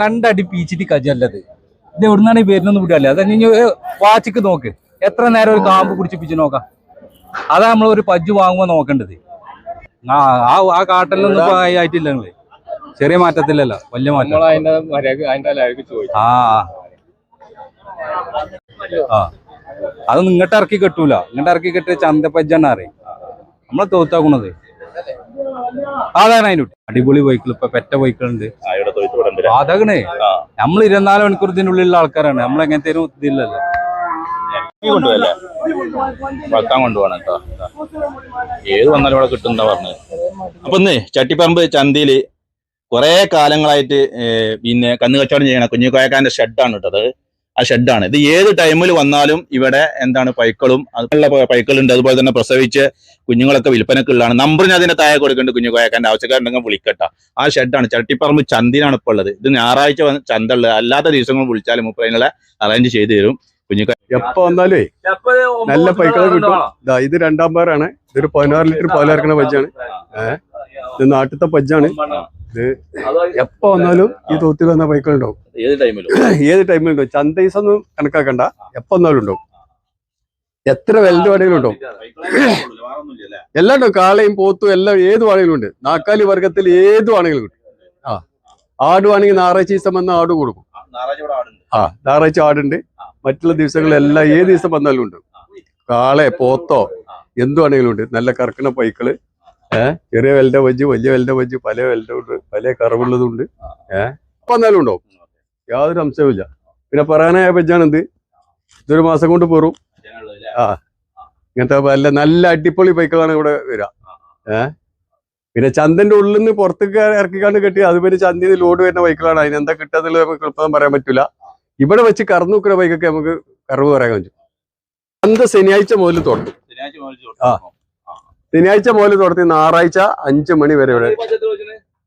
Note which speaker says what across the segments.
Speaker 1: രണ്ടടി പീച്ചിട്ട് കജല്ലത് ഇത് എവിടുന്നാണ് ഈ പേരിനൊന്നും വിടല്ലേ അത് ഇനി വാച്ചിക്ക് നോക്ക്. എത്ര നേരം ഒരു കാമ്പ് പിടിച്ച് പിച്ച് നോക്കാം. അതാ നമ്മൾ ഒരു പജ്ജ് വാങ്ങുമ്പോ നോക്കേണ്ടത്. ആ ആ ആ കാട്ടലൊന്നും ഇപ്പൊ ആയിട്ടില്ല നിങ്ങൾ. ചെറിയ മാറ്റത്തില്ലല്ലോ. വലിയ മാറ്റം. ആ ആ. അത് നിങ്ങട്ട് ഇറക്കി കെട്ടൂല. ഇങ്ങോട്ട് ഇറക്കി കെട്ടിയ ചന്തപ്പജ്ജാണ് അറിയും നമ്മളെ തോത്താക്കണത് അതാണ് അതിനുട്ടി അടിപൊളി ബൈക്കിൾ ഇപ്പൊ പെറ്റ ബൈക്കുകളുണ്ട് അതാണ് നമ്മൾ ഇരുപത്തിനാല് മണിക്കൂർ ഇതിനുള്ളിലുള്ള ആൾക്കാരാണ്. നമ്മൾ എങ്ങനത്തെ ഒരു ഇതില്ലല്ലോ.
Speaker 2: കൊണ്ടുപോയല്ലേ? കൊണ്ടുപോകണം കേട്ടോ ഏത് വന്നാലും ഇവിടെ കിട്ടുന്ന പറഞ്ഞത്. അപ്പൊ ഇന്ന് ചട്ടിപ്പറമ്പ് ചന്തയിൽ കുറെ കാലങ്ങളായിട്ട് പിന്നെ കന്നുകച്ചവടം ചെയ്യണ കുഞ്ഞിക്കോയക്കാന്റെ ഷെഡാണ് കേട്ടത് ആ ഷെഡാണ് ഇത് ഏത് ടൈമിൽ വന്നാലും ഇവിടെ എന്താണ് പൈക്കളും അതുപോലുള്ള പൈക്കളുണ്ട്. അതുപോലെ തന്നെ പ്രസവിച്ച് കുഞ്ഞുങ്ങളൊക്കെ വിൽപ്പനക്കുള്ളതാണ് നമ്പർ ഞാൻ അതിന്റെ താഴെ കൊടുക്കുന്നുണ്ട് കോയക്കാന്റെ ആവശ്യക്കാരുണ്ടെങ്കിൽ വിളിക്കട്ട. ആ ഷെഡാണ് ചട്ടിപ്പറമ്പ് ചന്തിനാണ് ഇപ്പോൾ ഉള്ളത്. ഇത് ഞായറാഴ്ച ചന്ത ഉള്ളത്. അല്ലാത്ത ദിവസങ്ങൾ വിളിച്ചാലും മുപ്പതിനുള്ള അറേഞ്ച് ചെയ്തു തരും. കുഞ്ഞിക്കോ
Speaker 3: എപ്പോ വന്നാലേ നല്ല പൈക്കളെ കിട്ടും. ദാ ഇത് രണ്ടാം പേരാണ് ഇതൊരു പതിനാറ് ലിറ്റർ പാലിറക്കണ പജ്ജാണ് ഇത് നാട്ടിലത്തെ പജ്ജാണ് ഇത് എപ്പോ വന്നാലും ഈ തോത്തിൽ വന്ന പൈക്കൾ ഉണ്ടാവും
Speaker 2: ഏത് ടൈമിലും
Speaker 3: ഏത് ടൈമിലുണ്ടാവും ചന്ത ദിവസം ഒന്നും കണക്കാക്കണ്ട. എപ്പോ എന്നാലും ഉണ്ടാവും. എത്ര വെൽഡ് വാടകയിലും ഉണ്ടാവും. എല്ലാം ഉണ്ടാവും. കാളയും പോത്തും എല്ലാം ഏത് വാടകയിലും ഉണ്ട്. നാക്കാലി വർഗത്തിൽ ഏത് വാണെങ്കിലും കിട്ടും. ആ. ആട് വേണമെങ്കിൽ ഞായറാഴ്ച ദിവസം വന്ന ആട് കൊടുക്കും. ആ ഞായറാഴ്ച ആടുണ്ട്. മറ്റുള്ള ദിവസങ്ങളെല്ലാം ഏത് ദിവസം വന്നാലും ഉണ്ട് കാളെ പോത്തോ എന്തുവാണെങ്കിലും ഉണ്ട്. നല്ല കറക്കണ പൈക്കൾ. ഏഹ് ചെറിയ വെൽഡ വഞ്ചി വലിയ വെൽഡ വഞ്ചി പല വെൽഡ ഉണ്ട്. പല കറവുള്ളതുണ്ട് ഏഹ് ഇപ്പൊ വന്നാലും ഉണ്ടാവും. യാതൊരു അംശവുമില്ല പിന്നെ പറയാനായ പജ്ജാണ് എന്ത് ഇതൊരു മാസം കൊണ്ട് പോറും ഇങ്ങനത്തെ നല്ല നല്ല അടിപൊളി ബൈക്കുകളാണ് ഇവിടെ വരിക ഏഹ് പിന്നെ ചന്തന്റെ ഉള്ളിൽ നിന്ന് പുറത്തേക്ക് ഇറക്കിക്കാണ്ട് കെട്ടി അത് പിന്നെ ചന്തയിൽ ലോഡ് വരുന്ന ബൈക്കുകളാണ്. അതിനെന്താ കിട്ടാന്നുള്ളത് നമുക്ക് എളുപ്പം പറയാൻ പറ്റില്ല ഇവിടെ വെച്ച് കറന്നു നോക്കുന്ന ബൈക്കൊക്കെ നമുക്ക് കറവ് പറയാൻ പറ്റും. ചന്ത ശനിയാഴ്ച മുതൽ തുടങ്ങും. ആ. ശനിയാഴ്ച മുതൽ തുടങ്ങി ഞായറാഴ്ച അഞ്ചു മണി വരെ ഇവിടെ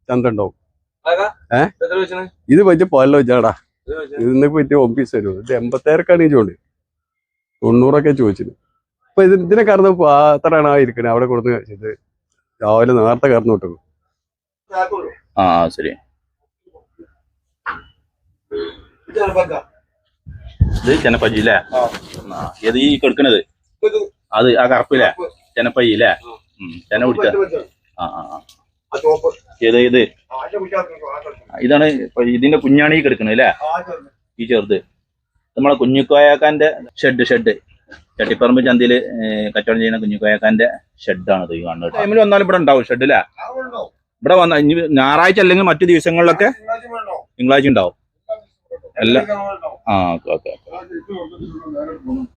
Speaker 3: ചന്ത ഉണ്ടാവും. ഇത് പറ്റി പോലോ വെച്ചാടാ. ഇതിനെ പറ്റി ഒമ്പീസ് വരും. ഇത് എൺപത്തേരക്കാണ് ഈ ചോണ്ട് തൊണ്ണൂറൊക്കെ ചോദിച്ചത് അപ്പൊ ഇത് ഇതിനെ കറന്ന് പാത്രമാണ് ആ ഇരിക്കണേ? അവിടെ കൊടുന്ന് ഇത് രാവിലെ നേരത്തെ കറന്നു വിട്ടു
Speaker 2: ആ ശരി. ഇത് ചെനപ്പജി അല്ലേ ആ, ഏത് ഈ കൊടുക്കണത്? അത് ആ കറുപ്പില്ലേ ചെനപ്പജി അല്ലേ ഉം, ചെന പിടിച്ച? ആ ആ ആ. ഏത് ഇത്? ആ, ഇതാണ് ഇതിന്റെ കുഞ്ഞാണ് ഈ കിടക്കുന്നത് അല്ലേ? ഈ ചെറുത്. നമ്മളെ കുഞ്ഞുക്കോയാക്കാന്റെ ഷെഡ് ഷെഡ് ചട്ടിപ്പറമ്പ് ചന്തയിൽ കച്ചവടം ചെയ്യുന്ന കുഞ്ഞുക്കോയാക്കാന്റെ ഷെഡാണ് ഈ കാണുന്നത് ടൈമിൽ വന്നാലും ഇവിടെ ഉണ്ടാവും ഷെഡ് അല്ലേ ഇവിടെ വന്ന ഇനി ഞായറാഴ്ച അല്ലെങ്കിൽ മറ്റു ദിവസങ്ങളിലൊക്കെ തിങ്കളാഴ്ച ഉണ്ടാവും. അല്ല ആ ഓക്കെ ഓക്കെ